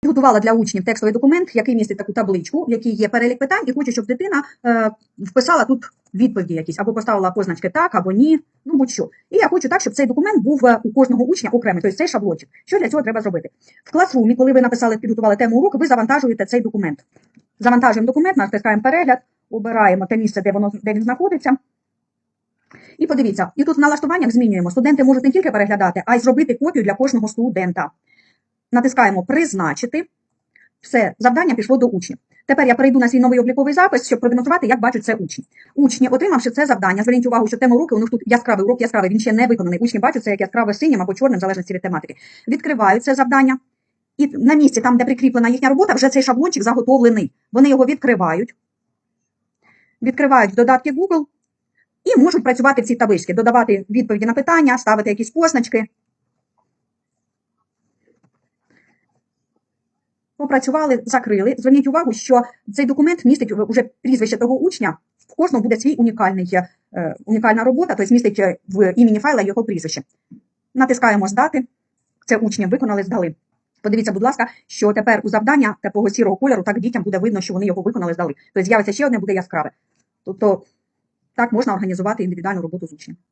Підготувала для учнів текстовий документ, який містить таку табличку, в якій є перелік питань, і хочу, щоб дитина е, вписала тут відповіді якісь, або поставила позначки так, або ні, ну будь-що. І я хочу так, щоб цей документ був е, у кожного учня окремий, тобто цей шаблончик. Що для цього треба зробити? В класрумі, коли ви написали, підготували тему уроку, ви завантажуєте цей документ. Завантажуємо документ, натискаємо перегляд, обираємо те місце, де, воно, де він знаходиться. І подивіться, і тут в налаштуваннях змінюємо. Студенти можуть не тільки переглядати, а й зробити копію для кожного студента. Натискаємо Призначити. Все, завдання пішло до учнів. Тепер я перейду на свій новий обліковий запис, щоб продемонструвати, як бачать це учні. Учні, отримавши це завдання, зверніть увагу, що тема уроку у них тут яскравий урок яскравий, він ще не виконаний. Учні бачать це як яскраве синім або чорним, в залежності від тематики. Відкривають це завдання, і на місці, там, де прикріплена їхня робота, вже цей шаблончик заготовлений. Вони його відкривають, відкривають додатки Google і можуть працювати в цій табличці, додавати відповіді на питання, ставити якісь позначки. Попрацювали, закрили. Зверніть увагу, що цей документ містить вже прізвище того учня. В кожного буде свій унікальний, е, унікальна робота, тобто містить е, в імені файла його прізвище. Натискаємо здати. Це учні виконали, здали. Подивіться, будь ласка, що тепер у завдання такого сірого кольору так дітям буде видно, що вони його виконали, здали. Тобто з'явиться ще одне, буде яскраве. Тобто так можна організувати індивідуальну роботу з учнем.